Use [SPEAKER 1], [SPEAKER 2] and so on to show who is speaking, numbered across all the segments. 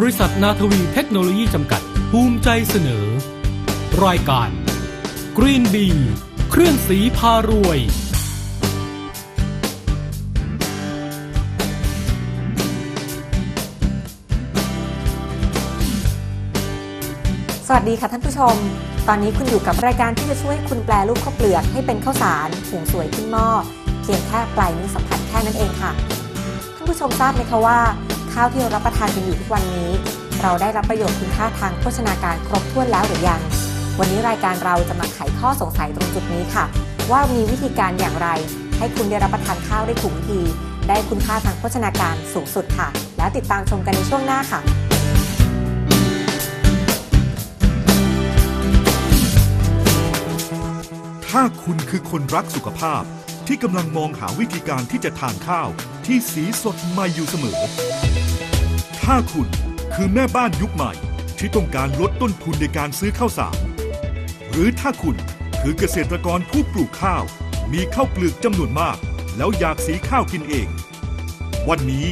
[SPEAKER 1] บริษัทนาทวีเทคโนโลยีจำกัด ภูมิใจเสนอ รายการ Green b e เครื่องสีพารวย
[SPEAKER 2] สวัสดีค่ะท่านผู้ชม ตอนนี้คุณอยู่กับรายการที่จะช่วยให้คุณแปลรูปข้าวเปลือกให้เป็นข้าวสารหุงสวยขึ้นหม้อเพียงแค่ปลายนิ้วสัมผัสแค่นั้นเองค่ะ ท่านผู้ชมทราบไหมคะว่า ข้าวที่เรารับประทานกันอยู่ทุกวันนี้ เราได้รับประโยชน์คุณค่าทางโภชนาการครบถ้วนแล้วหรือยัง วันนี้รายการเราจะมาไขข้อสงสัยตรงจุดนี้ค่ะ ว่ามีวิธีการอย่างไร ให้คุณได้รับประทานข้าวได้ถูกวิธี ได้คุณค่าทางโภชนาการสูงสุดค่ะ แล้วติดตามชมกันในช่วงหน้าค่ะ
[SPEAKER 3] ถ้าคุณคือคนรักสุขภาพที่กำลังมองหาวิธีการที่จะทานข้าวที่สีสดใหม่อยู่เสมอ ถ้าคุณคือแม่บ้านยุคใหม่ ที่ต้องการลดต้นทุนในการซื้อข้าวสาร หรือถ้าคุณคือเกษตรกรผู้ปลูกข้าว มีข้าวเปลือกจำนวนมาก แล้วอยากสีข้าวกินเอง วันนี้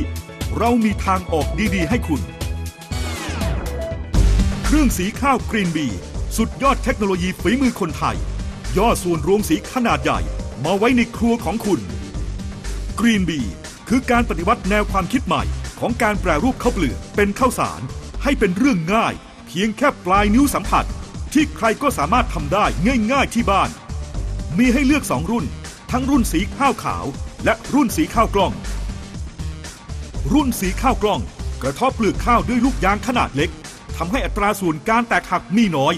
[SPEAKER 3] เรามีทางออกดีๆ ให้คุณ เครื่องสีข้าวกรีนบี สุดยอดเทคโนโลยีฝีมือคนไทย ย่อส่วนรวมสีขนาดใหญ่มาไว้ในครัวของคุณกรีนบีคือการปฏิวัติแนวความคิดใหม่ ของการแปรรูปข้าวเปลือกเป็นข้าวสาร ให้เป็นเรื่องง่าย เพียงแค่ปลายนิ้วสัมผัส ที่ใครก็สามารถทำได้ง่ายๆที่บ้าน มีให้เลือก 2 รุ่น ทั้งรุ่นสีข้าวขาว และรุ่นสีข้าวกล้อง รุ่นสีข้าวกล้อง กระทบเปลือกข้าวด้วยลูกยางขนาดเล็กทำให้อัตราส่วนการแตกหักมีน้อย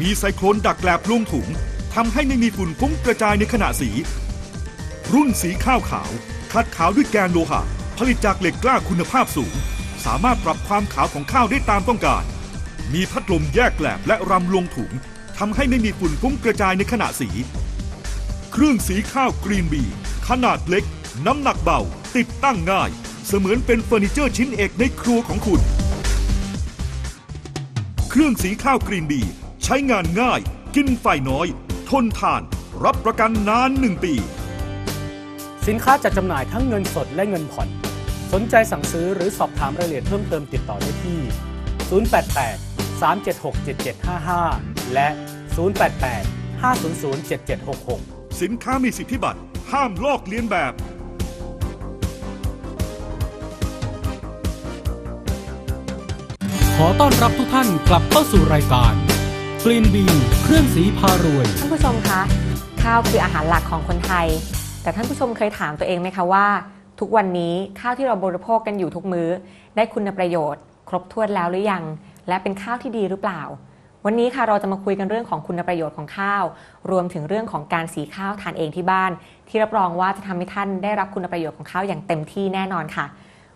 [SPEAKER 3] มีไซโครนดักแกลบลงถุงทำให้ไม่มีฝุ่นฟุ้งกระจายในขณะสี รุ่นสีข้าวขาวคัดขาวด้วยแกนโลหะ ผลิตจากเหล็กกล้าคุณภาพสูง สามารถปรับความขาวของข้าวได้ตามต้องการ มีพัดลมแยกแกลบและรำลงถุงทำให้ไม่มีฝุ่นฟุ้งกระจายในขณะสี เครื่องสีข้าวกรีนบี ขนาดเล็ก น้ำหนักเบา ติดตั้งง่าย เสมือนเป็นเฟอร์นิเจอร์ชิ้นเอกในครัวของคุณ เครื่องสีข้าวกรีนบี ใช้งานง่าย กินไฟน้อย ทนทาน รับประกันนานหนึ่งปี
[SPEAKER 1] สินค้าจัดจำหน่ายทั้งเงินสดและเงินผ่อน สนใจสั่งซื้อหรือสอบถามรายละเอียดเพิ่มเติมติดต่อได้ที่ 088 376 7755 และ 088 500 7766
[SPEAKER 3] สินค้ามีสิทธิบัตร ห้ามลอกเลียนแบบ
[SPEAKER 1] ขอต้อนรับทุกท่านกลับเข้าสู่รายการ Green Bee เครื่องสีพารวย
[SPEAKER 2] ท่านผู้ชมคะ ข้าวคืออาหารหลักของคนไทย แต่ท่านผู้ชมเคยถามตัวเองไหมคะว่า ทุกวันนี้ข้าวที่เราบริโภคกันอยู่ทุกมื้อ ได้คุณประโยชน์ ครบถ้วนแล้วหรือยัง และเป็นข้าวที่ดีหรือเปล่า วันนี้ค่ะเราจะมาคุยกันเรื่องของคุณประโยชน์ของข้าว รวมถึงเรื่องของการสีข้าวทานเองที่บ้าน ที่รับรองว่าจะทำให้ท่านได้รับคุณประโยชน์ของข้าวอย่างเต็มที่แน่นอนค่ะ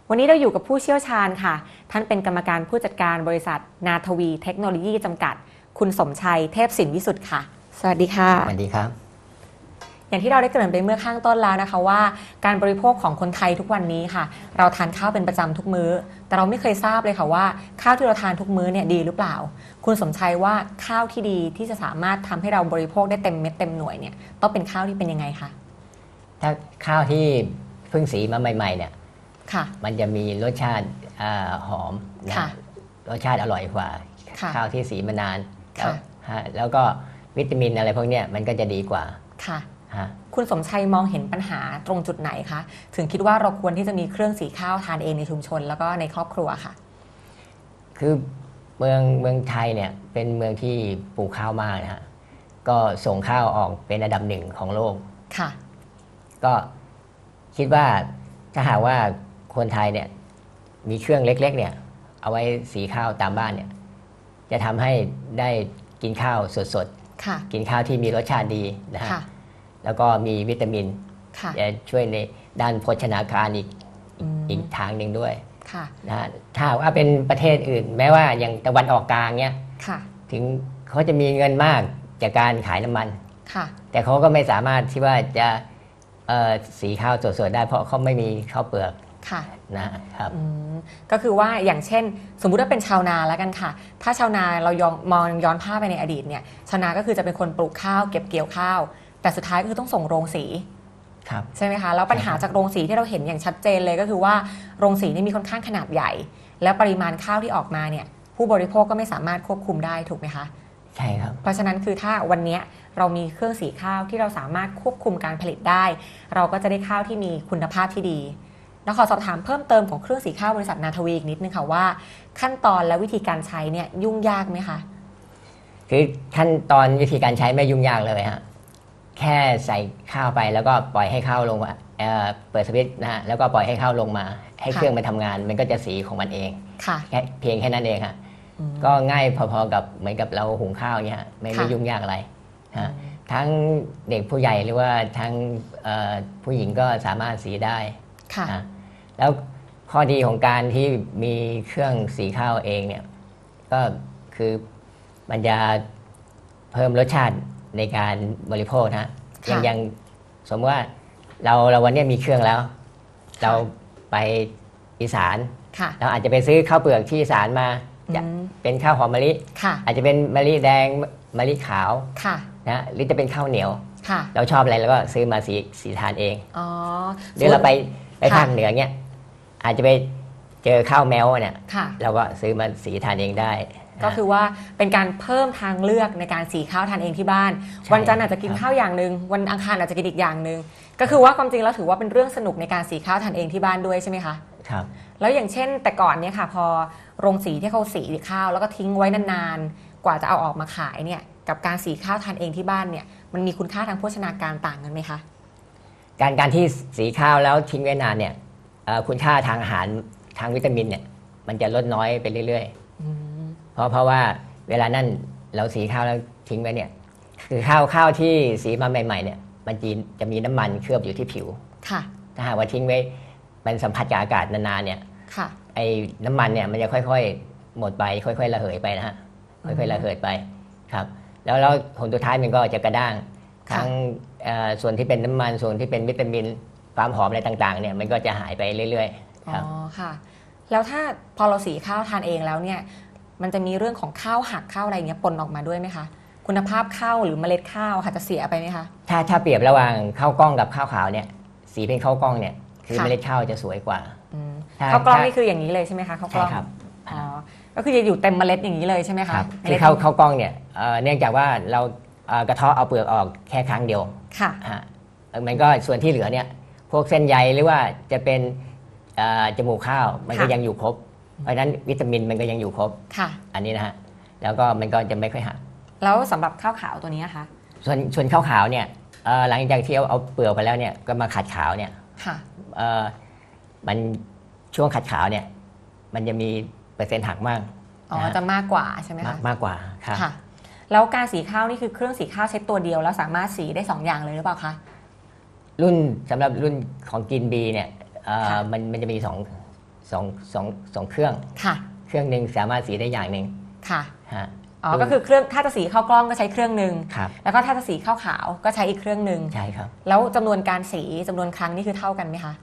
[SPEAKER 2] วันนี้เราอยู่กับผู้เชี่ยวชาญค่ะ ท่านเป็นกรรมการผู้จัดการบริษัท นาทวีเทคโนโลยีจำกัด คุณสมชัยเทพสินวิสุทธ์ค่ะ สวัสดีค่ะ
[SPEAKER 4] สวัสดีครับ
[SPEAKER 2] อย่างที่เราได้เกริ่นไปเมื่อข้างต้นแล้วนะคะว่า การบริโภคของคนไทยทุกวันนี้ค่ะ เราทานข้าวเป็นประจำทุกมื้อ แต่เราไม่เคยทราบเลยค่ะว่า ข้าวที่เราทานทุกมื้อเนี่ยดีหรือเปล่า คุณสมชัยว่าข้าวที่ดีที่จะสามารถทำให้เราบริโภคได้เต็มเม็ดเต็มหน่วยเนี่ยต้องเป็นข้าวที่เป็นยังไงคะ
[SPEAKER 4] ถ้าข้าวที่เพิ่งสีมาใหม่ ๆ เนี่ย
[SPEAKER 2] ค่ะ
[SPEAKER 4] มันจะมีรสชาติอาหอมนะ
[SPEAKER 2] ค่ะ
[SPEAKER 4] รสชาติอร่อยกว่า
[SPEAKER 2] ค่ะ
[SPEAKER 4] ข้าวที่สีมานาน
[SPEAKER 2] ค่ะ
[SPEAKER 4] แล้วฮะแล้วก็วิตามินอะไรพวกเนี้ยมันก็จะดีกว่า
[SPEAKER 2] ค่ะ
[SPEAKER 4] ฮะ
[SPEAKER 2] คุณสมชัยมองเห็นปัญหาตรงจุดไหนคะ ถึงคิดว่าเราควรที่จะมีเครื่องสีข้าวทานเองในชุมชน แล้วก็ในครอบครัวค่ะ
[SPEAKER 4] คือเมืองเมืองไทยเนี่ยเป็นเมืองที่ปลูกข้าวมากนะฮะก็ส่งข้าวออกเป็นอันดับหนึ่งของโลก
[SPEAKER 2] ค่ะ
[SPEAKER 4] ก็คิดว่าถ้าหากว่าคนไทยเนี่ยมีเครื่องเล็ก ๆ เนี่ย เอาไว้สีข้าวตามบ้านเนี่ย จะทำให้ได้กินข้าวสด
[SPEAKER 2] ค่ะ
[SPEAKER 4] ๆกินข้าวที่มีรสชาติดีนะฮะ
[SPEAKER 2] ค่ะ
[SPEAKER 4] แล้วก็มีวิตามิน
[SPEAKER 2] ค่ะ
[SPEAKER 4] จะช่วยในด้านโภชนาการอีก
[SPEAKER 2] อืม
[SPEAKER 4] อีกทางหนึ่งด้วย
[SPEAKER 2] ค่ะ
[SPEAKER 4] นะฮะถ้าหากว่าเป็นประเทศอื่น แม้ว่าอย่างตะวันออกกลางเนี่ย
[SPEAKER 2] ค่ะ
[SPEAKER 4] ถึงเขาจะมีเงินมากจากการขายน้ำมัน
[SPEAKER 2] ค่ะ
[SPEAKER 4] แต่เขาก็ไม่สามารถที่ว่าจะเอ่อสีข้าวสดๆได้เพราะเขาไม่มีข้าวเปลือก
[SPEAKER 2] ค่ะ
[SPEAKER 4] นะครับ
[SPEAKER 2] อืมก็คือว่าอย่างเช่น สมมุติว่าเป็นชาวนาแล้วกันค่ะ ถ้าชาวนาเรายองมองย้อนภาพไปในอดีตเนี่ยชาวนาก็คือจะเป็นคนปลูกข้าว เก็บเกี่ยวข้าว แต่สุดท้ายก็คือต้องส่งโรงสี
[SPEAKER 4] ครับ
[SPEAKER 2] ใช่ไหมคะแล้วปัญหาจากโรงสีที่เราเห็นอย่างชัดเจนเลยก็คือว่าโรงสีนี่มีค่อนข้างขนาดใหญ่ แล้วปริมาณข้าวที่ออกมาเนี่ยผู้บริโภคก็ไม่สามารถควบคุมได้ถูกไหมคะ
[SPEAKER 4] ใช่ครับ
[SPEAKER 2] เพราะฉะนั้นคือถ้าวันเนี้ยเรามีเครื่องสีข้าวที่เราสามารถควบคุมการผลิตได้ เราก็จะได้ข้าวที่มีคุณภาพที่ดีแล้วขอสอบถามเพิ่มเติมของเครื่องสีข้าวบริษัทนาทวีอีกนิดนึงค่ะว่า ขั้นตอนและวิธีการใช้เนี่ยยุ่งยากไหมคะ
[SPEAKER 4] คือขั้นตอนวิธีการใช้ไม่ยุ่งยากเลยฮะ แค่ใส่ข้าวไปแล้วก็ปล่อยให้ข้าวลงมาเอ่อเปิดสวิตช์นะฮะแล้วก็ปล่อยให้ข้าวลงมา ให้
[SPEAKER 2] ค่ะ
[SPEAKER 4] เครื่องมันทำงาน มันก็จะสีของมันเอง
[SPEAKER 2] ค่ะ
[SPEAKER 4] แค่เพียงแค่นั้นเองฮะ
[SPEAKER 2] อืม
[SPEAKER 4] ก็ง่ายพอๆกับเหมือนกับเราหุงข้าวเนี่ยฮะไม่ไม่
[SPEAKER 2] ค่ะ
[SPEAKER 4] ยุ่งยากอะไรฮะทั้งเด็กผู้ใหญ่หรือว่าทั้งเอ่อผู้หญิงก็สามารถสีได้
[SPEAKER 2] ค่ะ
[SPEAKER 4] นะแล้วข้อดีของการที่มีเครื่องสีข้าวเองเนี่ยก็คือมันจะเพิ่มรสชาติ ในการบริโภคนะอ
[SPEAKER 2] ค่ะ
[SPEAKER 4] ย่างอย่างสมมติว่าเราเราวันเนี้ยมีเครื่องแล้ว เราไปอีสาน
[SPEAKER 2] ค่ะ
[SPEAKER 4] เราอาจจะไปซื้อข้าวเปลือกที่อีสานมาจะ
[SPEAKER 2] อืม
[SPEAKER 4] เป็นข้าวหอมมะลิ
[SPEAKER 2] ค่ะ
[SPEAKER 4] อาจจะเป็นมะลิแดงมะลิขาว
[SPEAKER 2] ค่ะ
[SPEAKER 4] นะหรือจะเป็นข้าวเหนียว
[SPEAKER 2] ค่ะ
[SPEAKER 4] เราชอบอะไรเราก็ซื้อมาสีสีทานเอง
[SPEAKER 2] อ๋อ
[SPEAKER 4] หรือเราไปไป
[SPEAKER 2] ค่ะ
[SPEAKER 4] ภาคเหนือเนี่ยอาจจะไปเจอข้าวแมวเนี่ย
[SPEAKER 2] ค่ะ
[SPEAKER 4] เราก็ซื้อมาสีทานเองได้
[SPEAKER 2] ก็คือว่าเป็นการเพิ่มทางเลือกในการสีข้าวทานเองที่บ้าน
[SPEAKER 4] ใช่
[SPEAKER 2] วันจันทร์อาจจะกิน
[SPEAKER 4] ครับ
[SPEAKER 2] ข้าวอย่างหนึ่งวันอังคารอาจจะกินอีกอย่างหนึ่งก็คือว่าความจริงแล้วถือว่าเป็นเรื่องสนุกในการสีข้าวทานเองที่บ้านด้วยใช่ไหมคะ
[SPEAKER 4] ครับ
[SPEAKER 2] แล้วอย่างเช่น แต่ก่อนเนี่ยค่ะ พอโรงสีที่เขาสีข้าวแล้วก็ทิ้งไว้นานๆ กว่าจะเอาออกมาขายเนี่ยกับการสีข้าวทานเองที่บ้านเนี่ยมันมีคุณค่าทางโภชนาการต่างกันไหมคะ
[SPEAKER 4] การการที่สีข้าวแล้วทิ้งไว้นานเนี่ยเอ่อคุณค่าทางอาหารทางวิตามินเนี่ยมันจะลดน้อยไปเรื่อย
[SPEAKER 2] อืม
[SPEAKER 4] ๆ เพราะเพราะว่าเวลานั้นเราสีข้าวแล้วทิ้งไว้เนี่ย คือข้าวข้าวที่สีมาใหม่ๆเนี่ยมันจะจะมีน้ำมันเคลือบอยู่ที่ผิว
[SPEAKER 2] ค่ะ
[SPEAKER 4] ถ้าหากว่าทิ้งไว้มันสัมผัสกับอากาศนานๆเนี่ย
[SPEAKER 2] ค่ะ
[SPEAKER 4] ไอ้น้ำมันเนี่ยมันจะค่อย ๆ หมดไปค่อย ๆ ระเหยไปนะฮะค่อยๆระเหยไปครับ แล้วแล้วผลสุดท้ายมันก็จะกระด้าง
[SPEAKER 2] ค่ะ
[SPEAKER 4] ทั้งเอ่อส่วนที่เป็นน้ำมันส่วนที่เป็นวิตามินความหอมอะไรต่างๆเนี่ยมันก็จะหายไปเรื่อยๆ
[SPEAKER 2] อ๋
[SPEAKER 4] ครับ
[SPEAKER 2] อค่ะ แล้วถ้าพอเราสีข้าวทานเองแล้วเนี่ย มันจะมีเรื่องของข้าวหักข้าวอะไรเงี้ยปนออกมาด้วยไหมคะ คุณภาพข้าวหรือเมล็ดข้าวค่ะจะเสียไปไหมคะ
[SPEAKER 4] ถ้าถ้าเปรียบระหว่างข้าวกล้องกับข้าวขาวเนี่ย สีเป็นข้าวกล้องเนี่ยคือ
[SPEAKER 2] ค่ะ
[SPEAKER 4] เมล็ดข้าวจะสวยกว่า
[SPEAKER 2] อืม
[SPEAKER 4] ถ้า
[SPEAKER 2] ข้าวกล้อง
[SPEAKER 4] ถ้า
[SPEAKER 2] นี่คืออย่างนี้เลยใช่ไหมคะข้าวก
[SPEAKER 4] ใช่
[SPEAKER 2] ล้อง
[SPEAKER 4] ครับ
[SPEAKER 2] อ๋อก็คือจะอยู่เต็มเมล็ดอย่างนี้เลยใช่ไหมคะ
[SPEAKER 4] ครับ
[SPEAKER 2] เม
[SPEAKER 4] คื
[SPEAKER 2] ล็
[SPEAKER 4] อ
[SPEAKER 2] ด
[SPEAKER 4] ข้าวข้าวกล้องเนี่ยเอ่อเนื่องจากว่าเราเอ่อกระเทาะเอาเปลือกออกแค่ครั้งเดียว
[SPEAKER 2] ค่ะ
[SPEAKER 4] ฮะเอ่อมันก็ส่วนที่เหลือเนี่ยพวกเส้นใยหรือว่าจะเป็นเอ่อจมูกข้าวมันก็
[SPEAKER 2] ค่ะ
[SPEAKER 4] ยังอยู่ครบ เพราะฉะนั้นวิตามินมันก็ยังอยู่ครบ
[SPEAKER 2] ค่ะ
[SPEAKER 4] อันนี้นะฮะ แล้วก็มันก็จะไม่ค่อยหัก
[SPEAKER 2] แล้วสำหรับข้าวขาวตัวนี้นะคะ
[SPEAKER 4] ส่วนส่วนข้าวขาวเนี่ยเอ่อหลังจากที่เอาเอาเปลือกไปแล้วเนี่ย ก็มาขัดขาวเนี่ย
[SPEAKER 2] ค่ะ
[SPEAKER 4] เอ่อมันช่วงขัดขาวเนี่ย มันจะมีเปอร์เซ็นต์หักมาก
[SPEAKER 2] อ๋อ
[SPEAKER 4] นะฮะ
[SPEAKER 2] จะมากกว่าใช่ไหม
[SPEAKER 4] มา
[SPEAKER 2] คะ
[SPEAKER 4] กมากกว่าครับ
[SPEAKER 2] ค่ะ แล้วการสีข้าวนี่คือเครื่องสีข้าวใช้ตัวเดียวแล้วสามารถสีได้สองอย่างเลยหรือเปล่าคะ
[SPEAKER 4] รุ่นสำหรับรุ่นของกินบีเนี่ยเอ่อ
[SPEAKER 2] ค่ะ
[SPEAKER 4] มันมันจะมีสอง สองสองสองเครื่อง
[SPEAKER 2] ค่ะ
[SPEAKER 4] เครื่องหนึ่งสามารถสีได้อย่างหนึ่ง
[SPEAKER 2] ค่ะ
[SPEAKER 4] ฮะ
[SPEAKER 2] อ๋อ ก็คือเครื่อง ถ้าจะสีข้าวกล้องก็ใช้เครื่องหนึ่ง
[SPEAKER 4] ครับ
[SPEAKER 2] แล้วก็ถ้าจะสีข้าวขาวก็ใช้อีกเครื่องหนึ่ง
[SPEAKER 4] ใช่ครับ
[SPEAKER 2] แล้วจำนวนการสีจำนวนครั้งนี่คือเท่ากันไหมคะ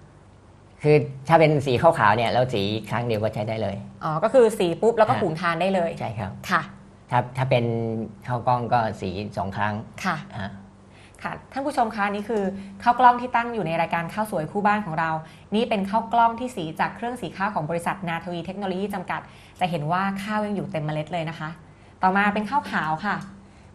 [SPEAKER 4] คือถ้าเป็นสีขาวๆเนี่ยเราสีครั้งเดียวก็ใช้ได้เลย
[SPEAKER 2] อ๋อ ก็คือสีปุ๊บแล้วก็
[SPEAKER 4] ฮะ
[SPEAKER 2] หุงทานได้เลย
[SPEAKER 4] ใช่ครับ
[SPEAKER 2] ค่ะ
[SPEAKER 4] ถ้าถ้าเป็นข้าวกล้องก็สีสองครั้ง
[SPEAKER 2] ค่ะ
[SPEAKER 4] ฮะ
[SPEAKER 2] ค่ะท่านผู้ชมคะนี่คือข้าวกล้องที่ตั้งอยู่ในรายการข้าวสวยคู่บ้านของเรา นี่เป็นข้าวกล้องที่สีจากเครื่องสีข้าวของบริษัทนาทวีเทคโนโลยีจำกัด จะเห็นว่าข้าวยังอยู่เต็มเมล็ดเลยนะคะ ต่อมาเป็นข้าวขาวค่ะ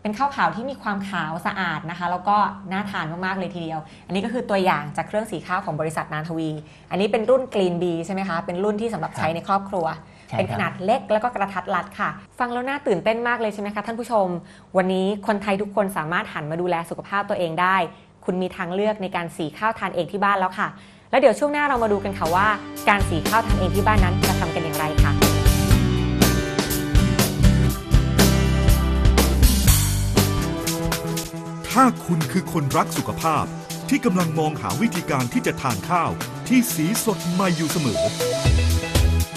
[SPEAKER 2] เป็นข้าวขาวที่มีความขาวสะอาดนะคะ แล้วก็น่าทานมากๆเลยทีเดียว อันนี้ก็คือตัวอย่างจากเครื่องสีข้าวของบริษัทนาทวี อันนี้เป็นรุ่น Green B ใช่ไหมคะเป็นรุ่นที่สำหรับใช้ในครอบครัว เป็น
[SPEAKER 4] ค
[SPEAKER 2] ข
[SPEAKER 4] รับ
[SPEAKER 2] นาดเล็กแล้วก็กระทัดรัดค่ะ ฟังแล้วน่าตื่นเต้นมากเลยใช่ไหมคะท่านผู้ชม วันนี้คนไทยทุกคนสามารถหันมาดูแลสุขภาพตัวเองได้ คุณมีทางเลือกในการสีข้าวทานเองที่บ้านแล้วค่ะ แล้วเดี๋ยวช่วงหน้าเรามาดูกันค่ะว่า การสีข้าวทานเองที่บ้านนั้นจะทำกันอย่างไรค่ะ
[SPEAKER 3] ถ้าคุณคือคนรักสุขภาพที่กำลังมองหาวิธีการที่จะทานข้าวที่สีสดใหม่อยู่เสมอ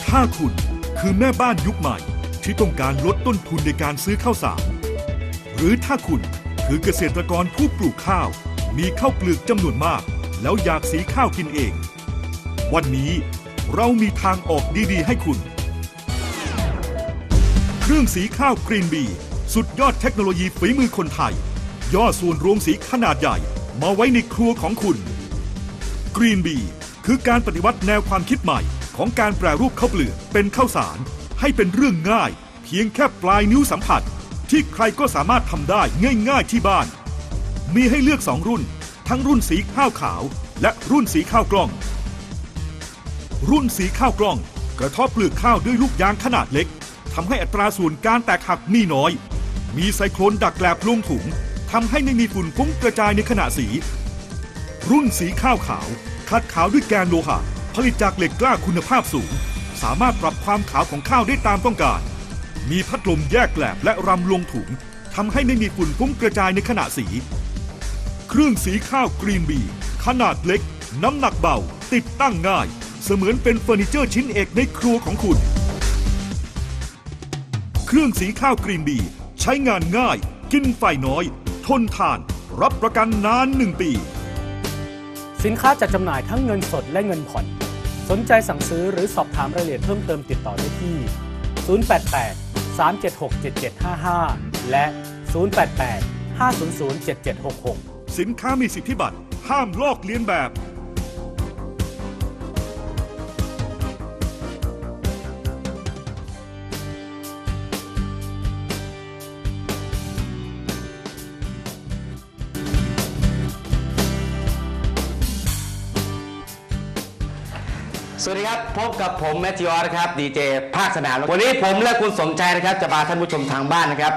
[SPEAKER 3] ถ้าคุณ คือแม่บ้านยุคใหม่ ที่ต้องการลดต้นทุนในการซื้อข้าวสาร หรือถ้าคุณคือเกษตรกรผู้ปลูกข้าว มีข้าวเปลือกจำนวนมาก แล้วอยากสีข้าวกินเอง วันนี้เรามีทางออกดีๆ ให้คุณ เครื่องสีข้าวกรีนบี สุดยอดเทคโนโลยีฝีมือคนไทย ย่อส่วนรวมสีขนาดใหญ่มาไว้ในครัวของคุณกรีนบีคือการปฏิวัติแนวความคิดใหม่ ของการแปรรูปข้าวเปลือกเป็นข้าวสาร ให้เป็นเรื่องง่าย เพียงแค่ปลายนิ้วสัมผัส ที่ใครก็สามารถทำได้ง่ายๆที่บ้าน มีให้เลือก2รุ่น ทั้งรุ่นสีข้าวขาว และรุ่นสีข้าวกล้อง รุ่นสีข้าวกล้อง กระเทบเปลือกข้าวด้วยลูกยางขนาดเล็กทำให้อัตราส่วนการแตกหักมีน้อย มีไซโครนดักแกลบลงถุงทำให้ไม่มีฝุ่นฟุ้งกระจายในขณะสี รุ่นสีข้าวขาวคัดขาวด้วยแกนโลหะ ผลิตจากเหล็กกล้าคุณภาพสูง สามารถปรับความขาวของข้าวได้ตามต้องการ มีพัดลมแยกแกลบและรำลงถุงทำให้ไม่มีฝุ่นฟุ้งกระจายในขณะสี เครื่องสีข้าวกรีนบี ขนาดเล็ก น้ำหนักเบา ติดตั้งง่าย เสมือนเป็นเฟอร์นิเจอร์ชิ้นเอกในครัวของคุณ เครื่องสีข้าวกรีนบี ใช้งานง่าย กินไฟน้อย ทนทาน รับประกันนานหนึ่งปี
[SPEAKER 1] สินค้าจัดจำหน่ายทั้งเงินสดและเงินผ่อน สนใจสั่งซื้อหรือสอบถามรายละเอียดเพิ่มเติมติดต่อได้ที่ 088 376 7755 และ 088 500 7766
[SPEAKER 3] สินค้ามีสิทธิบัตร ห้ามลอกเลียนแบบ
[SPEAKER 5] สวัสดีครับ พบกับผมแมทธิวอสนะครับดีเจภาคสนามวันนี้ผมและคุณสมใจนะครับ จะพาท่านผู้ชมทางบ้านนะครับ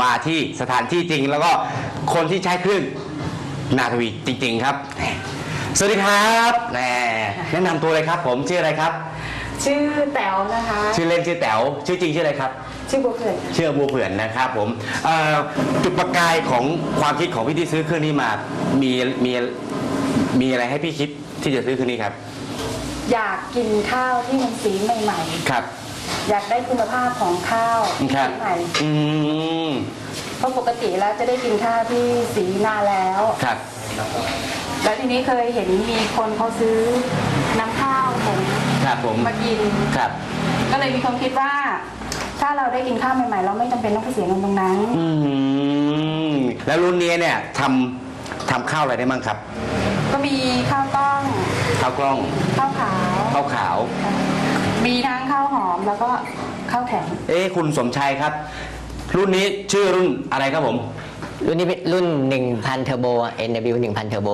[SPEAKER 5] มาที่สถานที่จริง แล้วก็คนที่ใช้เครื่องนาทวีจริง ๆ ครับ สวัสดีครับแหมแนะนำตัวเลยครับ ผมชื่ออะไรครับ
[SPEAKER 6] ชื่อแต๋วนะคะ
[SPEAKER 5] ชื่อเล่นชื่อแต๋วชื่อจริงชื่ออะไรครับ
[SPEAKER 6] ชื่อบัวเกิด
[SPEAKER 5] ชื่อบัวเผื่อนนะครับผมเอ่อจุดประกายของความคิดของพี่ที่ซื้อเครื่องนี้มา มีมีมีอะไรให้พี่คิดที่จะซื้อเครื่องนี้ครับ
[SPEAKER 6] อยากกินข้าวที่มันสีใหม่
[SPEAKER 5] ครับ
[SPEAKER 6] ๆ อยากได้คุณภาพของข้าว
[SPEAKER 5] ครับ
[SPEAKER 6] สีใหม่
[SPEAKER 5] อืม
[SPEAKER 6] เพราะปกติแล้วจะได้กินข้าวที่สีนานแล้ว
[SPEAKER 5] ครับ
[SPEAKER 6] แล้วทีนี้เคยเห็นมีคนเขาซื้อน้ำข้าวผม
[SPEAKER 5] ครับผม
[SPEAKER 6] มากิน
[SPEAKER 5] ครับ
[SPEAKER 6] ก็เลยมีความคิดว่า ถ้าเราได้กินข้าวใหม่ๆ เราไม่จำเป็นต้องไปเสียเงินตรงนั้น
[SPEAKER 5] อืม แล้วรุ่นนี้เนี่ยทำ ทำข้าวอะไรได้บ้างครับ
[SPEAKER 6] ก็มีข้าวต้ม
[SPEAKER 5] ข้าวกล้อง
[SPEAKER 6] ข้าวขาว
[SPEAKER 5] ข้าวขาว
[SPEAKER 6] มีทั้งข้าวหอมแล้วก็ข้าวแข็ง
[SPEAKER 5] เอ๊ะคุณสมชัยครับ รุ่นนี้ชื่อรุ่นอะไรครับผม
[SPEAKER 4] รุ่นนี้เป็นรุ่น 1000เทอร์โบ NW 1000เทอร์โบ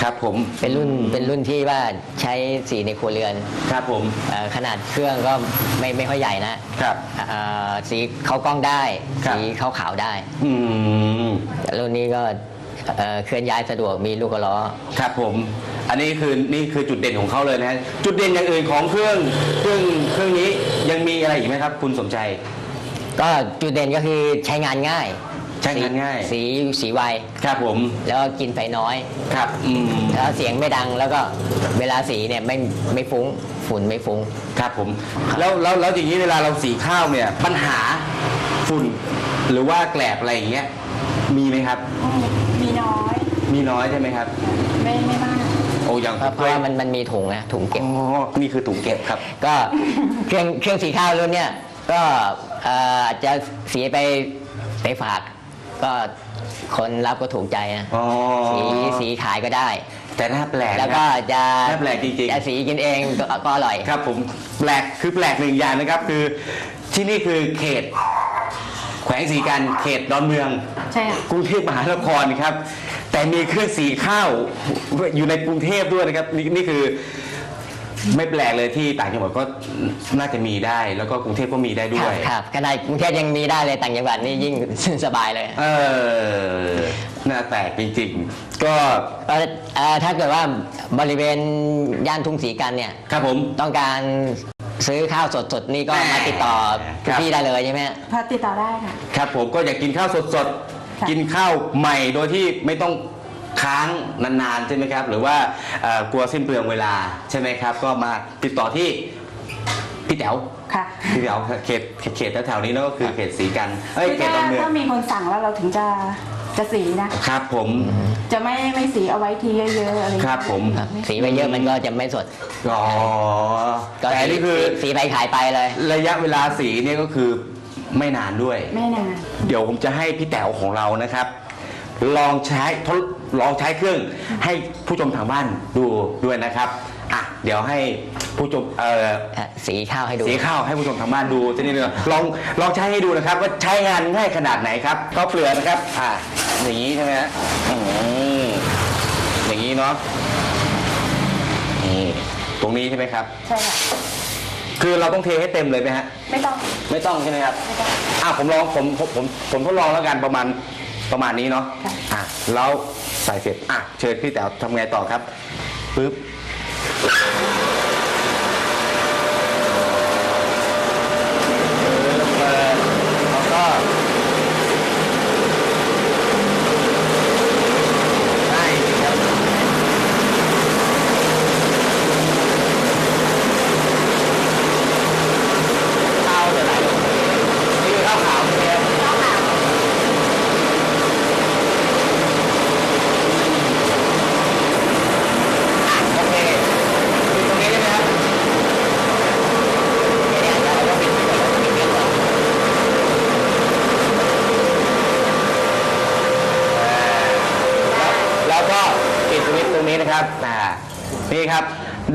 [SPEAKER 5] ครับผม
[SPEAKER 4] เป็นรุ่นเป็นรุ่นที่ว่าใช้สีในครัวเรือน
[SPEAKER 5] ครับผม
[SPEAKER 4] เอ่อขนาดเครื่องก็ไม่ไม่ค่อยใหญ่นะครับ เอ่อสีเข้ากล้องได้
[SPEAKER 5] ครับ
[SPEAKER 4] สีเข้าขาวได้
[SPEAKER 5] อืม
[SPEAKER 4] แต่รุ่นนี้ก็ เอ่อเคลื่อนย้ายสะดวกมีลูกกระล้อ
[SPEAKER 5] ครับผม อันนี้คือนี่คือจุดเด่นของเขาเลยนะฮะจุดเด่นอย่างอื่นของเครื่องเครื่องเครื่องนี้ยังมีอะไรอีกไหมครับ คุณสมชัย
[SPEAKER 4] ก็จุดเด่นก็คือใช้งานง่าย
[SPEAKER 5] ใช้งานง่าย
[SPEAKER 4] สีสีไว
[SPEAKER 5] ครับผม
[SPEAKER 4] แล้วก็กินไฟน้อย
[SPEAKER 5] ครับอืม
[SPEAKER 4] แล้วเสียงไม่ดังแล้วก็เวลาสีเนี่ยไม่ไม่ฟุ้งฝุ่นไม่ฟุ้ง
[SPEAKER 5] ครับผม แล้วแล้วแล้วอย่างนี้เวลาเราสีข้าวเนี่ยปัญหาฝุ่นหรือว่าแกลบอะไรอย่างเงี้ยมีไหมครับ
[SPEAKER 6] มีน้อย
[SPEAKER 5] มีน้อยใช่ไหมครับ
[SPEAKER 6] ไม่ไม่มาก
[SPEAKER 5] โอ้ยัง
[SPEAKER 4] เพราะเพราะว่ามันมันมีถุงนะถุงเก็บ
[SPEAKER 5] อ๋อนี่คือถุงเก็บครับ
[SPEAKER 4] ก็เครื่องเครื่องสีข้าวรุ่นเนี้ยก็เอ่ออาจจะสีไปไปฝาก ก็คนรับก็ถูกใจนะ
[SPEAKER 5] อ๋อ
[SPEAKER 4] สีสีขายก็ได้
[SPEAKER 5] แต่น่าแปลกนะ
[SPEAKER 4] แล้วก็จะ
[SPEAKER 5] น่าแปลกจริงๆ
[SPEAKER 4] จะสีกินเองก็ก็อร่อย
[SPEAKER 5] ครับผมแปลกคือแปลกหนึ่งอย่างนะครับ คือที่นี่คือเขต แขวงสีกันเขตดอนเมือง
[SPEAKER 6] ใช่ค่ะ
[SPEAKER 5] กรุงเทพมหานครครับ แต่มีเครื่องสีข้าวอยู่ในกรุงเทพด้วยนะครับนี่นี่คือไม่แปลกเลยที่ต่างจังหวัดก็น่าจะมีได้ แล้วก็กรุงเทพก็มีได้ด้
[SPEAKER 4] ครั
[SPEAKER 5] ว
[SPEAKER 4] บ
[SPEAKER 5] ย
[SPEAKER 4] ครับขนาดกรุงเทพยังมีได้เลยต่างจังหวัดนี่ยิ่ง สบายเลย
[SPEAKER 5] เออน่าแปลกจริงๆ ก็
[SPEAKER 4] เอ่อเอ่อถ้าเกิดว่าบริเวณย่านทุ่งสีกันเนี่ย
[SPEAKER 5] ครับผม
[SPEAKER 4] ต้องการซื้อข้าวสดๆนี่ก็มาติดต่อ
[SPEAKER 5] ครับ
[SPEAKER 4] พี่ได้เลยใช่ไหมฮะ
[SPEAKER 6] พอติดต่อได้ค่ะ
[SPEAKER 5] ครับผมก็อยากกินข้าวสด
[SPEAKER 6] ค่ะ
[SPEAKER 5] ๆ กินข้าวใหม่โดยที่ไม่ต้องค้างนานๆใช่ไหมครับ หรือว่าเอ่อกลัวสิ้นเปลืองเวลาใช่ไหมครับ ก็มาติดต่อที่พี่แต๋ว
[SPEAKER 6] ค่ะ
[SPEAKER 5] พี่แต๋วเขตเขตแถวๆนี้แล้วก็คือเขตสีกันเอ้ย
[SPEAKER 6] คือ
[SPEAKER 5] เขต
[SPEAKER 6] ถ้า
[SPEAKER 5] ดอนเมือง
[SPEAKER 6] ถ้ามีคนสั่งแล้วเราถึงจะจะสีนะ
[SPEAKER 5] ครับผม
[SPEAKER 6] จะไม่ไม่สีเอาไว้ทีเยอะๆอะไรอย่างเงี้ย
[SPEAKER 5] ครับผม
[SPEAKER 4] ครับสีไปเยอะมันก็จะไม่สด
[SPEAKER 5] อ๋อ
[SPEAKER 4] ก็
[SPEAKER 5] แต่นี่คือ
[SPEAKER 4] สีสีไปขายไปเลย
[SPEAKER 5] ระยะเวลาสีเนี่ยก็คือ ไม่นานด้วย
[SPEAKER 6] ไม่นาน
[SPEAKER 5] เดี๋ยวผมจะให้พี่แต๋วของเรานะครับ ลองใช้ทดลองใช้เครื่อง ให้ผู้ชมทางบ้านดูด้วยนะครับอะเดี๋ยวให้ผู้ชมเอ่อ
[SPEAKER 4] อะสีข้าวให้ดู
[SPEAKER 5] สีข้าวให้ผู้ชมทางบ้านดูจะนี่เลยลองลองใช้ให้ดูนะครับ ว่าใช้งานง่ายขนาดไหนครับข้าวเปลือกนะครับอ่าอย่างนี้ใช่ไหมฮะอืมอย่างนี้เนาะนี่ตรงนี้ใช่ไหมครับ
[SPEAKER 6] ใช่ค่ะ
[SPEAKER 5] คือเราต้องเทให้เต็มเลยไหมฮะ
[SPEAKER 6] ไม่ต้อง
[SPEAKER 5] ไม่ต้องใช่ไหมครับ
[SPEAKER 6] ไม่ต้อง
[SPEAKER 5] อะผมลองผมผมผมผมทดลองแล้วกันประมาณประมาณนี้เนาะ
[SPEAKER 6] ค่ะ
[SPEAKER 5] อะแล้วใส่เสร็จอะเชิญพี่แต๋วทำไงต่อครับปึ๊บเปิดแล้วก็ได้ครับข้าวจะไหลลงไปนี่คือข้าวขาวใช่ไหมครับ
[SPEAKER 6] ข้าวขาว
[SPEAKER 5] โอเคคือตรงนี้ใช่ไหมครับเนี่ยเราก็ปิดไว้ก่อนแล้วก็ปิดเรื่องก่อนอ่าแล้วแล้วก็ปิดสวิตช์ตรงนี้นะครับอ่านี่ครับ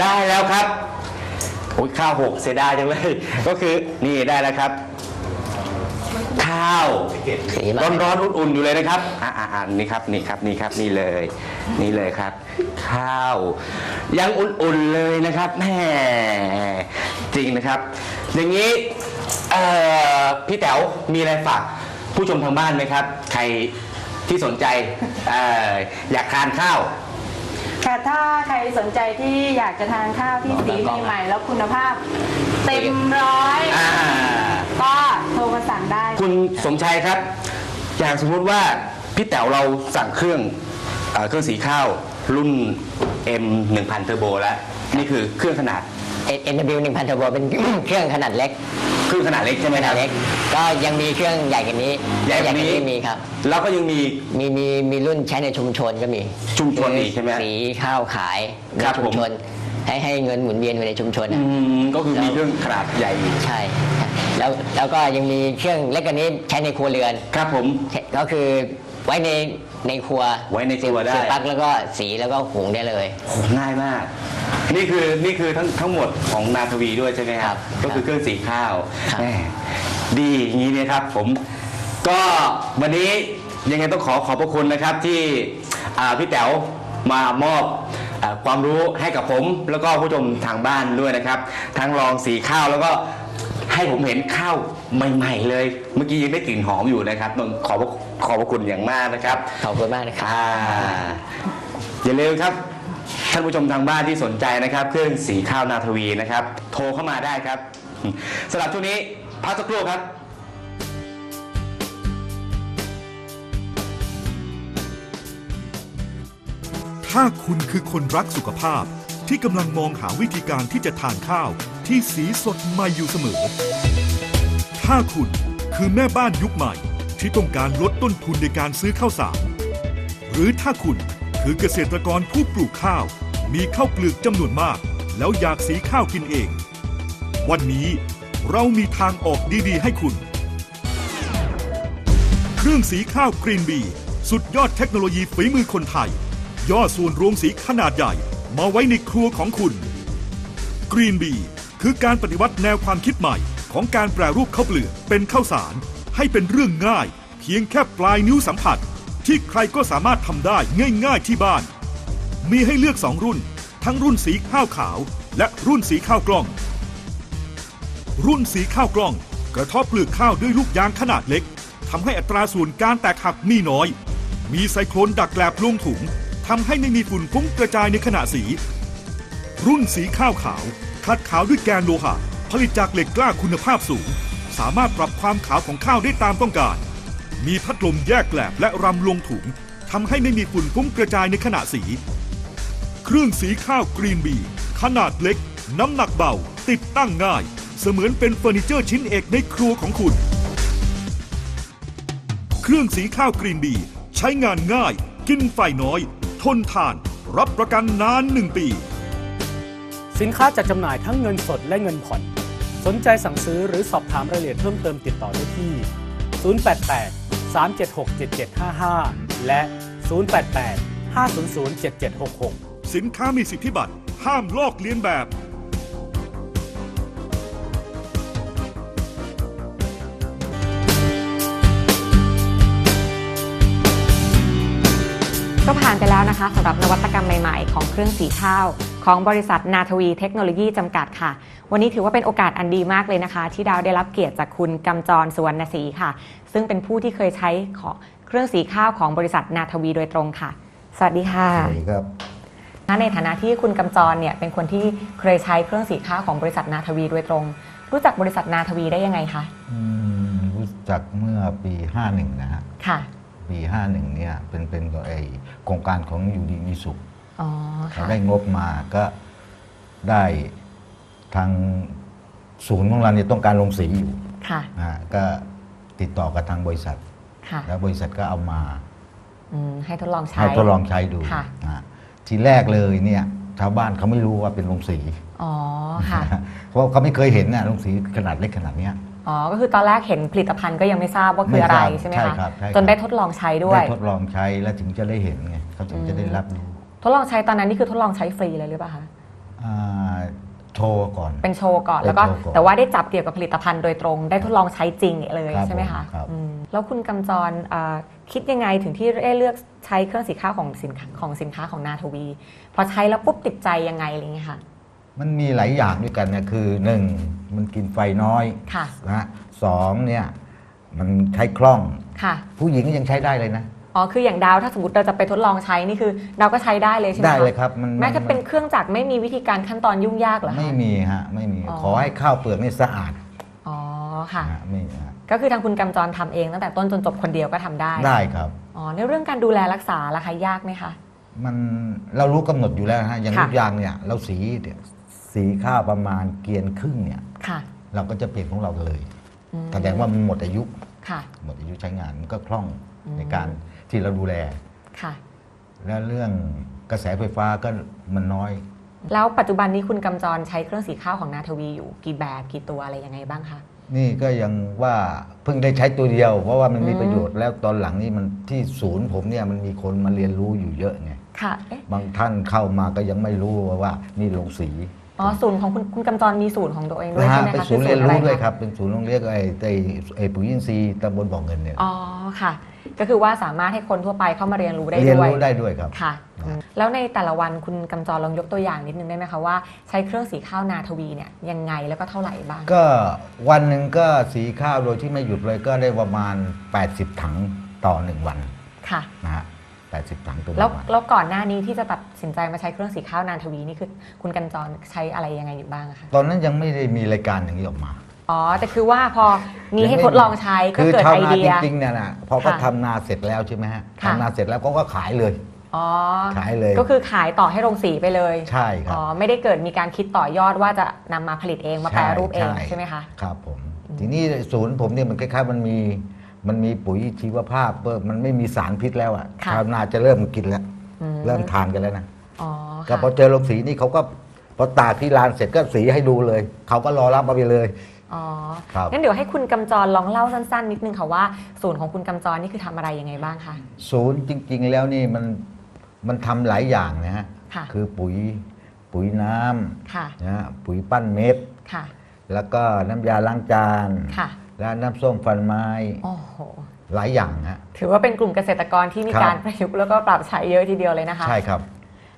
[SPEAKER 5] ได้แล้วครับโอ้ยข้าวหกเสียดายจังเลย ก็คือนี่ได้แล้วครับ ข้าว
[SPEAKER 4] สีมา
[SPEAKER 5] ร้อนร้อนๆอุ่นๆอยู่เลยนะครับอ่าอ่านี่ครับนี่ครับนี่ครับนี่เลย นี่เลยครับ ข้าว ยังอุ่นๆเลยนะครับแหมจริงนะครับ อย่างนี้เอ่อพี่แต๋วมีอะไรฝากผู้ชมทางบ้านไหมครับ ใครที่สนใจเอ่ออยากทานข้าว
[SPEAKER 6] ค่ะถ้าใครสนใจที่อยากจะทานข้าวที่สีใหม่ๆแล้วคุณภาพเต็มร้อย
[SPEAKER 5] อ่า
[SPEAKER 6] ก็โทรมาสั่งได้
[SPEAKER 5] คุณสมชัยครับ อย่างสมมุติว่าพี่แต๋วเราสั่งเครื่องเอ่อเครื่องสีข้าวรุ่น M 1000 Turbo แล้ว นี่คือเครื่องขนาด
[SPEAKER 4] เอ็นบิวหนึ่งพันเทอร์โบเป็น เครื่องขนาดเล็ก
[SPEAKER 5] เครื่องขนาดเล็กใช่ไหม
[SPEAKER 4] ข
[SPEAKER 5] ค
[SPEAKER 4] นา
[SPEAKER 5] รั
[SPEAKER 4] ด
[SPEAKER 5] บ
[SPEAKER 4] เล็กก็ยังมีเครื่องใหญ่กว่านี้
[SPEAKER 5] ใหญ่กว่านี้
[SPEAKER 4] มีครับ
[SPEAKER 5] แล้วก็ยังมี
[SPEAKER 4] มีมีมีรุ่นใช้ในชุมชนก็มี
[SPEAKER 5] ชุมชนอีกใช่ไหม
[SPEAKER 4] สีข้าวขายใน
[SPEAKER 5] ครับ
[SPEAKER 4] ชุมชน ให้ให้เงินหมุนเวียนไปในชุมชน
[SPEAKER 5] อื
[SPEAKER 4] อะ
[SPEAKER 5] มก็คือมีเครื่องขนาดใหญ่อีก
[SPEAKER 4] ใช่แล้วแล้วก็ยังมีเครื่องเล็กกว่านี้ใช้ในครัวเรือน
[SPEAKER 5] ครับผม
[SPEAKER 4] ก็คือไว้ใน ในครัว
[SPEAKER 5] ไว้ในครัวได้
[SPEAKER 4] เสียบปลั๊กแล้วก็สีแล้วก็หุงได้เลย
[SPEAKER 5] โหง่ายมาก นี่คือนี่คือทั้งทั้งหมดของนาทวีด้วยใช่ไหมครับ
[SPEAKER 4] ครับ
[SPEAKER 5] ก็คือเครื่องสีข้าว
[SPEAKER 4] ครับ
[SPEAKER 5] แหมดีอย่างนี้เนี่ยครับผม ก็วันนี้ยังไงต้องขอขอบพระคุณนะครับที่อ่าพี่แต๋วมามอบอาความรู้ให้กับผม แล้วก็ผู้ชมทางบ้านด้วยนะครับ ทั้งลองสีข้าวแล้วก็ ให้ผมเห็นข้าวใหม่ๆเลย เมื่อกี้ยังได้กลิ่นหอมอยู่นะครับต้องขอบพระขอบพระคุณอย่างมากนะครับ
[SPEAKER 4] ขอบคุณมากนะครับ
[SPEAKER 5] อ่าอย่าลืมครับ ท่านผู้ชมทางบ้านที่สนใจนะครับ เครื่องสีข้าวนาทวีนะครับ โทรเข้ามาได้ครับสำหรับช่วงนี้พักสักครู่ครับ
[SPEAKER 3] ถ้าคุณคือคนรักสุขภาพที่กำลังมองหาวิธีการที่จะทานข้าว ที่สีสดใหม่อยู่เสมอ ถ้าคุณคือแม่บ้านยุคใหม่ที่ต้องการลดต้นทุนในการซื้อข้าวสาร หรือถ้าคุณคือเกษตรกรผู้ปลูกข้าว มีข้าวเปลือกจำนวนมาก แล้วอยากสีข้าวกินเอง วันนี้เรามีทางออกดีๆ ให้คุณ เครื่องสีข้าวกรีนบีสุดยอดเทคโนโลยีฝีมือคนไทย ย่อส่วนรวมสีขนาดใหญ่ มาไว้ในครัวของคุณกรีนบี คือการปฏิวัติแนวความคิดใหม่ ของการแปรรูปข้าวเปลือกเป็นข้าวสาร ให้เป็นเรื่องง่าย เพียงแค่ปลายนิ้วสัมผัส ที่ใครก็สามารถทำได้ง่าย ๆที่บ้าน มีให้เลือก2รุ่น ทั้งรุ่นสีข้าวขาว และรุ่นสีข้าวกล้อง รุ่นสีข้าวกล้อง กระเทบเปลือกข้าวด้วยลูกยางขนาดเล็กทำให้อัตราส่วนการแตกหักมีน้อย มีไซโครนดักแกลบลงถุงทำให้ไม่มีฝุ่นฟุ้งกระจายในขณะสี รุ่นสีข้าวขาว คัดขาวด้วยแกนโลหะผลิตจากเหล็กกล้าคุณภาพสูง สามารถปรับความขาวของข้าวได้ตามต้องการ มีพัดลมแยกแกลบและรำลงถุงทำให้ไม่มีฝุ่นฟุ้งกระจายในขณะสี เครื่องสีข้าวกรีนบี ขนาดเล็ก น้ำหนักเบา ติดตั้งง่าย เสมือนเป็นเฟอร์นิเจอร์ชิ้นเอกในครัวของคุณ เครื่องสีข้าวกรีนบี ใช้งานง่าย กินไฟน้อย ทนทาน รับประกันนานหนึ่งปี
[SPEAKER 1] สินค้าจัดจำหน่ายทั้งเงินสดและเงินผ่อน สนใจสั่งซื้อหรือสอบถามรายละเอียดเพิ่มเติมติดต่อได้ที่ 088 376 7755 และ 088 500 7766
[SPEAKER 3] สินค้ามีสิทธิบัตร ห้ามลอกเลียนแบบ
[SPEAKER 2] ก็ผ่านไปแล้วนะคะสำหรับนวัตกรรมใหม่ ๆ ของเครื่องสีข้าว ของบริษัทนาทวีเทคโนโลยีจำกัดค่ะ วันนี้ถือว่าเป็นโอกาสอันดีมากเลยนะคะ ที่ดาวได้รับเกียรติจากคุณกำจรสุวรรณศรีค่ะ ซึ่งเป็นผู้ที่เคยใช้ของเครื่องสีข้าวของบริษัทนาทวีโดยตรงค่ะ สวัสดีค่ะ
[SPEAKER 7] สวัสดีครับ
[SPEAKER 2] ในฐานะที่คุณกำจรเนี่ยเป็นคนที่เคยใช้เครื่องสีข้าวของบริษัทนาทวีโดยตรง รู้จักบริษัทนาทวีได้ยังไงคะ
[SPEAKER 7] อืมรู้จักเมื่อปี 51 นะฮะ
[SPEAKER 2] ค่ะ
[SPEAKER 7] ปี 51 เนี่ยเป็นเป็นไอโครงการของยูดีมีสุข
[SPEAKER 2] อ๋อ
[SPEAKER 7] เขา
[SPEAKER 2] ค่ะ
[SPEAKER 7] ได้งบมาก็ได้ทางศูนย์ของเราเนี่ยต้องการลงสีอยู่
[SPEAKER 2] ค่ะ
[SPEAKER 7] นะฮะก็ติดต่อกับทางบริษัท
[SPEAKER 2] ค่ะ
[SPEAKER 7] แล้วบริษัทก็เอามา
[SPEAKER 2] อืมให้ทดลองใช้
[SPEAKER 7] ให้ทดลองใช้ดู
[SPEAKER 2] ค่ะ
[SPEAKER 7] นะฮะทีแรกเลยเนี่ยชาวบ้านเขาไม่รู้ว่าเป็นลงสี
[SPEAKER 2] อ๋อค่ะ
[SPEAKER 7] เพราะเขาไม่เคยเห็นน่ะลงสีขนาดเล็กขนาดเนี้ย
[SPEAKER 2] อ๋อ ก็คือตอนแรกเห็นผลิตภัณฑ์ก็ยังไม่ทราบว่าคืออะไร
[SPEAKER 7] ไม่ทราบ
[SPEAKER 2] ใช่ไหม
[SPEAKER 7] ใช่
[SPEAKER 2] คะ
[SPEAKER 7] ครับใช่ครับ
[SPEAKER 2] จนได้ทดลองใช้ด้วย
[SPEAKER 7] ได้ทดลองใช้แล้วถึงจะได้เห็นไงเขาถึงจะได้รับรู้
[SPEAKER 2] ทดลองใช้ตอนนั้นนี่คือทดลองใช้ฟรีเลยหรือเปล่าคะ
[SPEAKER 7] อ่าโชว์ก่อน
[SPEAKER 2] เป็นโชว์ก่อนแล้วก็
[SPEAKER 7] เป็นโชว์ก่อน
[SPEAKER 2] แต่ว่าได้จับเกี่ยวกับผลิตภัณฑ์โดยตรง ได้ทดลองใช้จริงเลย
[SPEAKER 7] ครับ
[SPEAKER 2] ใช่ไหมคะ
[SPEAKER 7] ผมครับ
[SPEAKER 2] อืมแล้วคุณกำจรเอ่อคิดยังไงถึงที่ได้เลือกใช้เครื่องสีข้าวของสินค้าของสินค้าของนาทวี พอใช้แล้วปุ๊บติดใจยังไงอะไรเงี้ยค่ะ
[SPEAKER 7] มันมีหลายอย่างด้วยกันนะคือหนึ่งมันกินไฟน้อย
[SPEAKER 2] ค่ะ
[SPEAKER 7] นะสองเนี่ยมันใช้คล่อง
[SPEAKER 2] ค่ะ
[SPEAKER 7] ผู้หญิงก็ยังใช้ได้เลยนะ
[SPEAKER 2] อ๋อ คืออย่างดาวถ้าสมมติเราจะไปทดลองใช้นี่คือดาวก็ใช้ได้เลยใช่ไหม
[SPEAKER 7] ได้
[SPEAKER 2] คะ
[SPEAKER 7] เลยครับมัน
[SPEAKER 2] แม้จะ
[SPEAKER 7] มั
[SPEAKER 2] เป็นเครื่องจักรไม่มีวิธีการขั้นตอนยุ่งยากเหรอคะ
[SPEAKER 7] ไม่มีฮะไม่มี
[SPEAKER 2] อ๋อ
[SPEAKER 7] ขอให้ข้าวเปลือกนี่สะอาด
[SPEAKER 2] อ๋อค่ะ
[SPEAKER 7] นะฮะไม่ฮะ
[SPEAKER 2] ก็คือทางคุณกำจรทำเองตั้งแต่ต้นจนจบคนเดียวก็ทำได้
[SPEAKER 7] ได้ครับ
[SPEAKER 2] อ๋อในเรื่องการดูแลรักษาล่ะคะยากไหมคะ
[SPEAKER 7] มันเรารู้กำหนดอยู่แล้วฮะอย่าง
[SPEAKER 2] ค่ะ
[SPEAKER 7] ลูกยางเนี่ยเราสีเนี่ยสีข้าวประมาณเกียนครึ่งเนี่ย
[SPEAKER 2] ค่ะ
[SPEAKER 7] เราก็จะเปลี่ยนของเราเลย
[SPEAKER 2] อืม
[SPEAKER 7] แสดงว่ามันหมดอายุ
[SPEAKER 2] ค่ะ
[SPEAKER 7] หมดอายุใช้งานมันก็คล่อง
[SPEAKER 2] อืม
[SPEAKER 7] ในการ ที่เราดูแล
[SPEAKER 2] ค่ะ
[SPEAKER 7] และเรื่องกระแสไฟฟ้าก็มันน้อย
[SPEAKER 2] แล้วปัจจุบันนี้คุณกำจรใช้เครื่องสีข้าวของนาทวีอยู่กี่แบบกี่ตัวอะไรยังไงบ้างคะ
[SPEAKER 7] นี่ก็ยังว่าเพิ่งได้ใช้ตัวเดียว เพราะว่ามันมี
[SPEAKER 2] อืม
[SPEAKER 7] ประโยชน์แล้วตอนหลังนี่มันที่ศูนย์ผมเนี่ยมันมีคนมาเรียนรู้อยู่เยอะไง
[SPEAKER 2] ค่ะเอ๊ะ
[SPEAKER 7] บางท่านเข้ามาก็ยังไม่รู้ว่าว่านี่ลงสี
[SPEAKER 2] อ๋อศูนย์ของคุณคุณกำจรมีศูนย์ของตัวเองด้วย
[SPEAKER 7] นะ
[SPEAKER 2] ใช่
[SPEAKER 7] ฮะ
[SPEAKER 2] ไหม
[SPEAKER 7] เป็น
[SPEAKER 2] คะ
[SPEAKER 7] ศูนย์เรียน
[SPEAKER 2] อะ
[SPEAKER 7] รู้
[SPEAKER 2] ไะ
[SPEAKER 7] ด้วยครับเป็นศูนย์โรงเรียนไอ้ไอ้ไอ้ปุ๋ยอินทรีย์ตำบลบ่อเงินเนี่ย
[SPEAKER 2] อ๋อค่ะ ก็คือว่าสามารถให้คนทั่วไปเข้ามาเรียนรู้ได้
[SPEAKER 7] เรียน
[SPEAKER 2] ด้วย
[SPEAKER 7] รู้ได้ด้วยครับ
[SPEAKER 2] ค่ะอืมแล้วในแต่ละวันคุณกำจรลองยกตัวอย่างนิดนึงได้ไหมคะว่าใช้เครื่องสีข้าวนาทวีเนี่ยยังไงแล้วก็เท่าไหร่บ้าง
[SPEAKER 7] ก็วันหนึ่งก็สีข้าวโดยที่ไม่หยุดเลยก็ได้ประมาณ 80 ถังต่อหนึ่งวัน
[SPEAKER 2] ค่ะ
[SPEAKER 7] นะฮะ80 ถังต่อห
[SPEAKER 2] แล้ว
[SPEAKER 7] นึ่งวัน
[SPEAKER 2] แล้วก่อนหน้านี้ที่จะตัดสินใจมาใช้เครื่องสีข้าวนาทวีนี่คือ คุณกันจรใช้อะไรยังไงอยู่บ้างอะคะ
[SPEAKER 7] ตอนนั้นยังไม่ได้มีรายการอย่างนี้ออกมา
[SPEAKER 2] อ๋อ แต่คือว่าพอมีให้ทดลองใช้ก็
[SPEAKER 7] คือ
[SPEAKER 2] เกิด
[SPEAKER 7] ชาว
[SPEAKER 2] ไอ
[SPEAKER 7] นา
[SPEAKER 2] เดีย
[SPEAKER 7] จริงๆเนี่ยนะพอเขา
[SPEAKER 2] ค่ะ
[SPEAKER 7] ทำนาเสร็จแล้วใช่ไหมฮะ
[SPEAKER 2] ค่ะ
[SPEAKER 7] ทำนาเสร็จแล้วเขาก็ขายเลย
[SPEAKER 2] อ๋อ
[SPEAKER 7] ขายเลย
[SPEAKER 2] ก็คือขายต่อให้โรงสีไปเลย
[SPEAKER 7] ใช่ครับ
[SPEAKER 2] อ๋อไม่ได้เกิดมีการคิดต่อยอดว่าจะนำมาผลิตเองมาแปรรูปเองใช่ไหมคะ
[SPEAKER 7] ครับผม ทีนี้ศูนย์ผมเนี่ยมันคล้ายๆมันมีมันมีปุ๋ยชีวภาพเพิ่มมันไม่มีสารพิษแล้วอะ
[SPEAKER 2] ค่ะ
[SPEAKER 7] ชาวนาจะเริ่มกินแล้ว
[SPEAKER 2] อืม
[SPEAKER 7] เริ่มทานกันแล้วนะ
[SPEAKER 2] อ๋อ
[SPEAKER 7] ก็
[SPEAKER 2] ค่ะ
[SPEAKER 7] พอเจอโรงสีนี่เขาก็พอตากที่ลานเสร็จก็สีให้ดูเลย เขาก็รอรับมาไปเลย
[SPEAKER 2] อ๋อ
[SPEAKER 7] ครับ
[SPEAKER 2] งั้นเดี๋ยวให้คุณกำจรลองเล่าสั้น ๆ นิดนึงค่ะว่าศูนย์ของคุณกำจรนี่คือทำอะไรยังไงบ้างคะ
[SPEAKER 7] ศูนย์จริง ๆ แล้วนี่มันมันทำหลายอย่างนะฮะ
[SPEAKER 2] ค่ะ
[SPEAKER 7] คือปุ๋ยปุ๋ยน้ำ
[SPEAKER 2] ค่ะ
[SPEAKER 7] นะฮะปุ๋ยปั้นเม็ด
[SPEAKER 2] ค่ะ
[SPEAKER 7] แล้วก็น้ำยาล้างจาน
[SPEAKER 2] ค่ะ
[SPEAKER 7] และน้ำส้มฟันไม้
[SPEAKER 2] โอ้โห
[SPEAKER 7] หลายอย่างฮะ
[SPEAKER 2] ถือว่าเป็นกลุ่มเกษตรกรที่มี
[SPEAKER 7] ครับ
[SPEAKER 2] การประยุกต์แล้วก็ปรับใช้เยอะทีเดียวเลยนะคะ
[SPEAKER 7] ใช่ครับ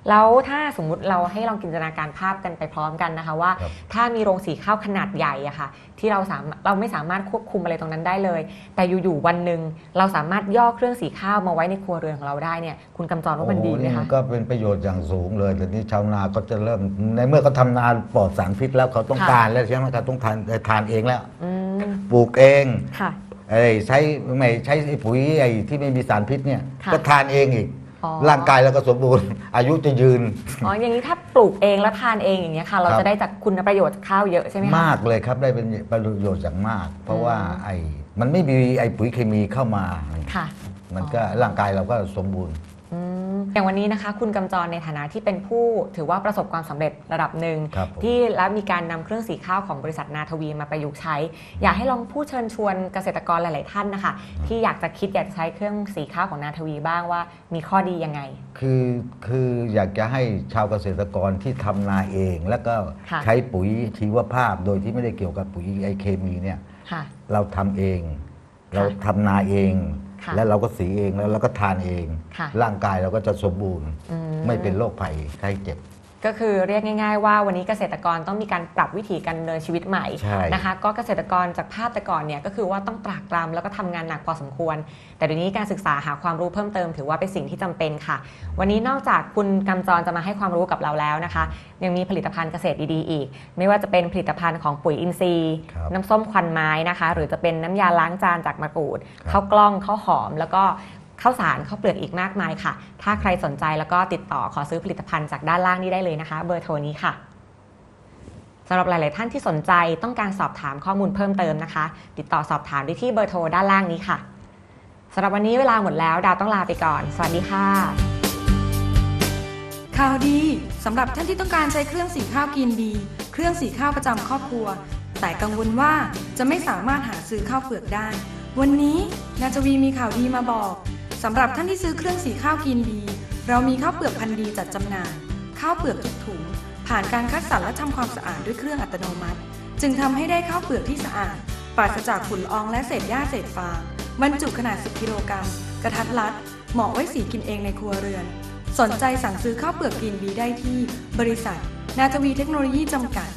[SPEAKER 2] แล้วถ้าสมมุติเราให้ลองจินตนาการภาพกันไปพร้อมกันนะคะว่า
[SPEAKER 7] ครับ
[SPEAKER 2] ถ้ามีโรงสีข้าวขนาดใหญ่อะค่ะ ที่เราสามารถเราไม่สามารถควบคุมอะไรตรงนั้นได้เลย แต่อยู่ๆวันหนึ่งเราสามารถย่อเครื่องสีข้าวมาไว้ในครัวเรือนของเราได้เนี่ยคุณกำจรว่ามันดีไหม
[SPEAKER 7] โอ้
[SPEAKER 2] คะ
[SPEAKER 7] นก็เป็นประโยชน์อย่างสูงเลยแต่นี้ชาวนาก็จะเริ่มในเมื่อเขาทำนาปลอดสารพิษแล้วเขาต้อง
[SPEAKER 2] ค่ะ
[SPEAKER 7] การแล้วใช่ไหมเขาต้องทานทานเองแล้ว
[SPEAKER 2] อืม
[SPEAKER 7] ปลูกเอง
[SPEAKER 2] ค่ะ
[SPEAKER 7] ไอ้ใช้ไม่ใช้ไอ้ปุ๋ยไอ้ที่ไม่มีสารพิษเนี่ย
[SPEAKER 2] ค่ะ
[SPEAKER 7] ก็ทานเองอีก
[SPEAKER 2] อ๋อ
[SPEAKER 7] ร่างกายเราก็สมบูรณ์ อายุจะยืน
[SPEAKER 2] อ๋ออย่างนี้ถ้าปลูกเองแล้วทานเองอย่างเงี้ยค่ะ เรา
[SPEAKER 7] ครับ
[SPEAKER 2] จะได้จากคุณประโยชน์ข้าวเยอะใช่ไหมคะ
[SPEAKER 7] มากเลยครับได้เป็นประโยชน์อย่างมาก เพราะว่า
[SPEAKER 2] อืม
[SPEAKER 7] ไอ้มันไม่มีไอ้ปุ๋ยเคมีเข้ามา
[SPEAKER 2] ค่ะ
[SPEAKER 7] มันก็ร่างกายเราก็สมบูรณ์
[SPEAKER 2] อืมอย่างวันนี้นะคะ คุณกำจรในฐานะที่เป็นผู้ถือว่าประสบความสำเร็จระดับหนึ่ง
[SPEAKER 7] ครับผม
[SPEAKER 2] ที่แล้วมีการนำเครื่องสีข้าวของบริษัทนาทวีมาประยุกต์ใช้ อยากให้ลองพูดเชิญชวนเกษตรกรหลาย ๆ ท่านนะคะ ที่อยากจะคิดอยากจะใช้เครื่องสีข้าวของนาทวีบ้างว่ามีข้อดียังไง
[SPEAKER 7] คือคืออยากจะให้ชาวเกษตรกรที่ทำนาเอง แล้วก็
[SPEAKER 2] ค่ะ
[SPEAKER 7] ใช้ปุ๋ยชีวภาพ โดยที่ไม่ได้เกี่ยวกับปุ๋ยไอเคมีเนี่ย
[SPEAKER 2] ค่ะ
[SPEAKER 7] เราทำเอง เราทำนาเอง
[SPEAKER 2] ค่ะ
[SPEAKER 7] แล้วเราก็สีเองแล้วเราก็ทานเอง
[SPEAKER 2] ค่ะ
[SPEAKER 7] ร่างกายเราก็จะสมบูรณ์
[SPEAKER 2] อืม
[SPEAKER 7] ไม่เป็นโรคภัยไข้เจ็บ
[SPEAKER 2] ก็คือเรียกง่าย ๆ ว่าวันนี้เกษตรกรต้องมีการปรับวิถีการดำเนินชีวิตใหม่
[SPEAKER 7] ใช่
[SPEAKER 2] นะคะ ก็เกษตรกรจากภาพแต่ก่อนเนี่ยก็คือว่าต้องตรากตรำแล้วก็ทำงานหนักพอสมควร แต่เดี๋ยวนี้การศึกษาหาความรู้เพิ่มเติมถือว่าเป็นสิ่งที่จำเป็นค่ะ วันนี้นอกจากคุณกำจรจะมาให้ความรู้กับเราแล้วนะคะ ยังมีผลิตภัณฑ์เกษตรดีๆอีก ไม่ว่าจะเป็นผลิตภัณฑ์ของปุ๋ยอินทรีย์
[SPEAKER 7] ครับ
[SPEAKER 2] น้ำส้มควันไม้นะคะ หรือจะเป็นน้ำยาล้างจานจากมะกรูด
[SPEAKER 7] ครับ
[SPEAKER 2] ข้าวกล้องข้าวหอม แล้วก็ ข้าวสารข้าวเปลือกอีกมากมายค่ะ ถ้าใครสนใจแล้วก็ติดต่อขอซื้อผลิตภัณฑ์จากด้านล่างนี้ได้เลยนะคะ เบอร์โทรนี้ค่ะสำหรับหลาย ๆ ท่านที่สนใจต้องการสอบถามข้อมูลเพิ่มเติมนะคะ ติดต่อสอบถามได้ที่เบอร์โทรด้านล่างนี้ค่ะสำหรับวันนี้เวลาหมดแล้ว ดาวต้องลาไปก่อน สวัสดีค่ะ
[SPEAKER 8] ข่าวดีสำหรับท่านที่ต้องการใช้เครื่องสีข้าวกินดี เครื่องสีข้าวประจำครอบครัว แต่กังวลว่าจะไม่สามารถหาซื้อข้าวเปลือกได้ วันนี้นาจวีมีข่าวดีมาบอก สำหรับท่านที่ซื้อเครื่องสีข้าวกินดี เรามีข้าวเปลือกพันธุ์ดีจัดจำหน่าย ข้าวเปลือกทุกถุง ผ่านการคัดสรรและทำความสะอาดด้วยเครื่องอัตโนมัติ จึงทำให้ได้ข้าวเปลือกที่สะอาดปราศจากฝุ่นละอองและเศษหญ้าเศษฟางบรรจุขนาด 10 กิโลกรัม กระทัดรัด เหมาะไว้สีกินเองในครัวเรือน สนใจสั่งซื้อข้าวเปลือกกินบีได้ที่ บริษัท นาทวีเทคโนโลยีจำกัด